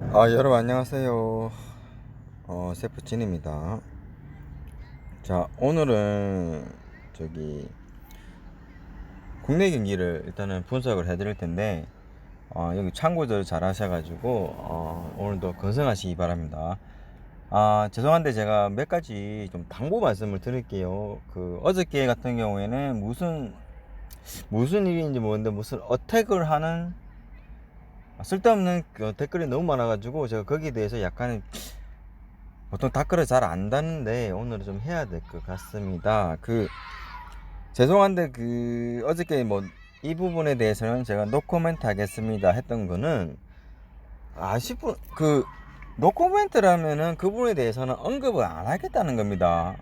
아 여러분 안녕하세요. 어 세프진입니다. 자 오늘은 저기 국내 경기를 일단은 분석을 해 드릴 텐데 어, 여기 참고들 잘 하셔가지고 어, 오늘도 건승하시기 바랍니다. 아 죄송한데 제가 몇 가지 좀 당부 말씀을 드릴게요. 그 어저께 같은 경우에는 무슨 무슨 일인지 모르는데 무슨 어택을 하는 쓸데없는 그 댓글이 너무 많아가지고 제가 거기에 대해서 약간 보통 댓글을 잘 안 다는데 오늘은 좀 해야 될 것 같습니다. 그 죄송한데 그 어저께 뭐 이 부분에 대해서는 제가 노코멘트 하겠습니다 했던 거는 아쉽은 그 노코멘트라면은 그 부분에 대해서는 언급을 안 하겠다는 겁니다.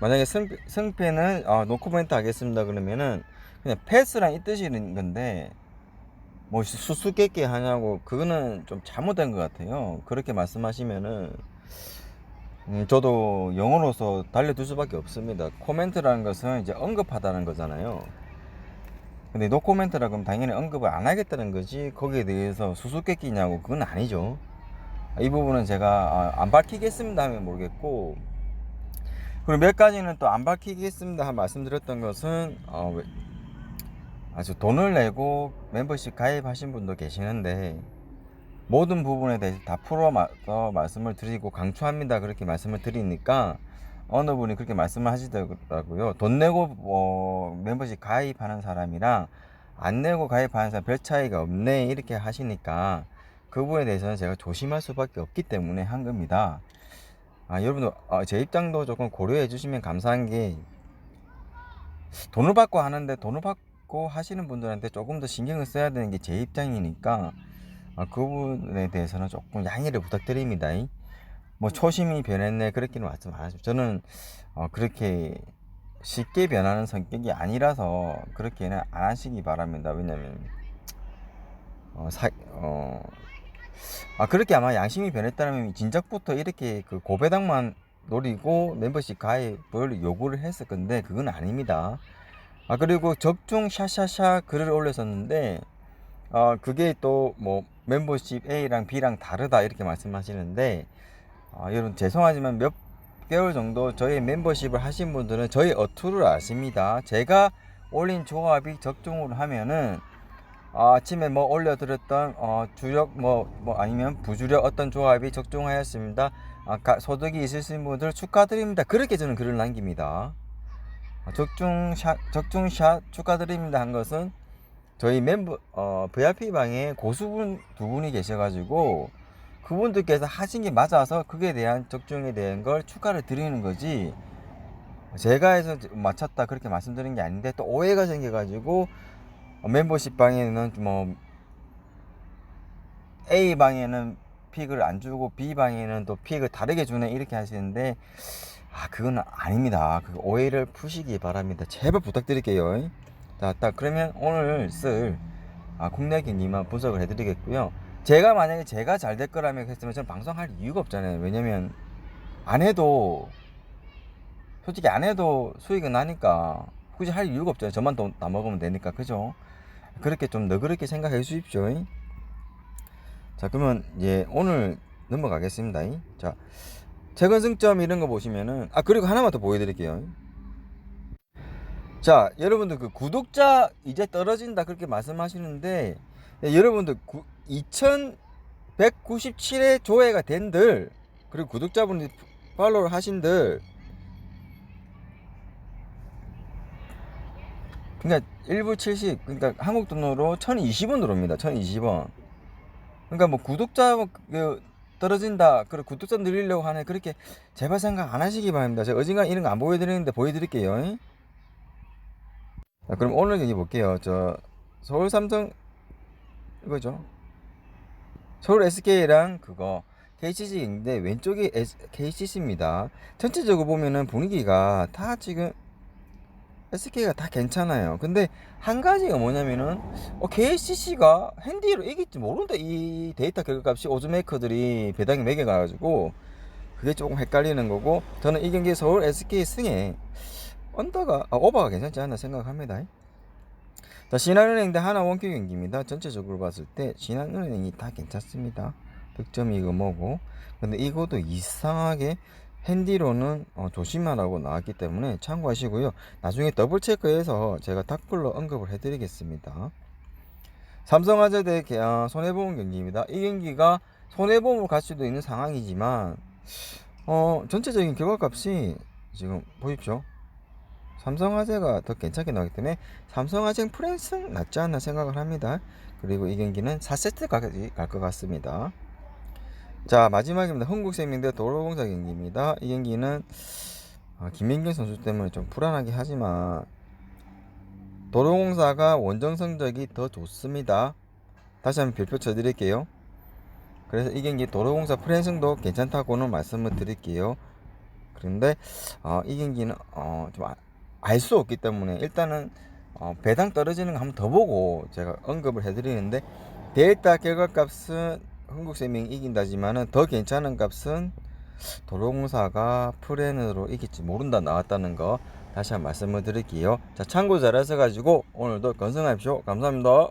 만약에 승, 승패는 아, 노코멘트 하겠습니다 그러면은 그냥 패스랑 이 뜻이는 건데 뭐 수수께끼 하냐고 그거는 좀 잘못된 것 같아요. 그렇게 말씀하시면은 음, 저도 영어로서 달려둘 수밖에 없습니다. 코멘트라는 것은 이제 언급하다는 거잖아요. 근데 노 코멘트라 그럼 당연히 언급을 안 하겠다는 거지 거기에 대해서 수수께끼냐고 그건 아니죠. 이 부분은 제가 아, 안 밝히겠습니다 하면 모르겠고 그리고 몇 가지는 또 안 밝히겠습니다 말씀드렸던 것은 어, 왜- 아주 돈을 내고 멤버십 가입하신 분도 계시는데 모든 부분에 대해서 다 풀어서 말씀을 드리고 강추합니다. 그렇게 말씀을 드리니까 어느 분이 그렇게 말씀을 하시더라고요. 돈 내고 어, 멤버십 가입하는 사람이랑 안 내고 가입하는 사람 별 차이가 없네. 이렇게 하시니까 그 부분에 대해서는 제가 조심할 수밖에 없기 때문에 한 겁니다. 아 여러분들 어, 제 입장도 조금 고려해 주시면 감사한 게 돈을 받고 하는데 돈을 받고 하시는 분들한테 조금 더 신경을 써야 되는 게 제 입장이니까 아, 그 부분에 대해서는 조금 양해를 부탁드립니다. 뭐 초심이 변했네 그렇게는 말씀 안 하죠. 저는 어, 그렇게 쉽게 변하는 성격이 아니라서 그렇게는 안 하시기 바랍니다. 왜냐면 어, 사, 어, 아 그렇게 아마 양심이 변했다면 진작부터 이렇게 그 고배당만 노리고 멤버십 가입을 요구를 했을 건데 그건 아닙니다. 아 그리고 적중 샤샤샤 글을 올렸었는데 어 그게 또 뭐 멤버십 A랑 B랑 다르다 이렇게 말씀하시는데 아 여러분 죄송하지만 몇 개월 정도 저희 멤버십을 하신 분들은 저희 어투를 아십니다. 제가 올린 조합이 적중을 하면은 아, 아침에 뭐 올려드렸던 어, 주력 뭐, 뭐 아니면 부주력 어떤 조합이 적중하였습니다. 아, 가, 소득이 있으신 분들 축하드립니다. 그렇게 저는 글을 남깁니다. 아, 적중샷 적중샷 축하드립니다 한 것은 저희 멤버 어, VIP 방에 고수분 두 분이 계셔가지고 그분들께서 하신 게 맞아서 그에 대한 적중에 대한 걸 축하를 드리는 거지. 제가 해서 맞췄다 그렇게 말씀드린 게 아닌데 또 오해가 생겨가지고 어, 멤버십 방에는 뭐 A 방에는 픽을 안 주고 B 방에는 또 픽을 다르게 주네 이렇게 하시는데 아 그건 아닙니다. 그 오해를 푸시기 바랍니다. 제발 부탁드릴게요. 자, 딱 그러면 오늘 쓸 아, 국내 경기만 분석을 해드리겠고요. 제가 만약에 제가 잘 될 거라면 했으면 저는 방송할 이유가 없잖아요. 왜냐면 안 해도 솔직히 안 해도 수익은 나니까 굳이 할 이유가 없잖아요. 저만 돈다 먹으면 되니까 그죠? 그렇게 좀 너그럽게 생각해 주십시오. 자 그러면 이제 오늘 넘어가겠습니다. 자 최근 승점 이런 거 보시면은 아 그리고 하나만 더 보여드릴게요. 자 여러분들 그 구독자 이제 떨어진다 그렇게 말씀하시는데 예, 여러분들 2197회 조회가 된들 그리고 구독자분이 팔로우를 하신들 그러니까 1부 70 그러니까 한국 돈으로 1020원 들어옵니다 1020원 그러니까 뭐 구독자 뭐그 떨어진다 그리고 구독자 늘리려고 하는 그렇게 제발 생각 안 하시기 바랍니다. 제가 어딘가 이런 거 안 보여드리는데 보여드릴게요. 자, 그럼 오늘 경기 볼게요. 저 서울 삼성 이거죠? 서울 SK랑 그거 KCC인데 왼쪽이 KCC입니다. 전체적으로 보면은 분위기가 다 지금 SK가 다 괜찮아요. 근데 한 가지가 뭐냐면은 어, KCC가 핸디로 이길지 모른다 이 데이터 결과값이 오즈메이커들이 배당이 매겨가지고 그게 조금 헷갈리는 거고 저는 이 경기 서울 SK 승에 언더가 아, 오버가 괜찮지 않나 생각합니다. 자, 신한은행 대 하나 원큐 경기입니다. 전체적으로 봤을 때 신한은행이 다 괜찮습니다. 득점이 이거 뭐고. 근데 이것도 이상하게 핸디로는 어, 조심하라고 나왔기 때문에 참고하시고요. 나중에 더블 체크해서 제가 댓글로 언급을 해드리겠습니다. 삼성화재 대 개- 아, 손해보험 경기입니다. 이 경기가 손해보험을 갈 수도 있는 상황이지만 어, 전체적인 결과값이 지금 보십시오. 삼성화재가 더 괜찮게 나오기 때문에 삼성화재 프랜스는 낫지 않나 생각을 합니다. 그리고 이 경기는 4세트까지 갈 것 같습니다. 자 마지막입니다. 흥국생명대 도로공사 경기입니다. 이 경기는 아, 김민균 선수 때문에 좀 불안하게 하지만 도로공사가 원정 성적이 더 좋습니다. 다시 한번 별표 쳐드릴게요. 그래서 이 경기 도로공사 프랜승도 괜찮다고는 말씀을 드릴게요. 그런데 어, 이 경기는 어, 좀알 수 없기 때문에 일단은 어, 배당 떨어지는 거 한번 더 보고 제가 언급을 해드리는데 데이터 결과값은 흥국생명이 이긴다지만은 더 괜찮은 값은 도로공사가 프랜으로 이길지 모른다 나왔다는 거 다시 한 번 말씀을 드릴게요. 자 참고 잘하셔 가지고 오늘도 건승하십시오. 감사합니다.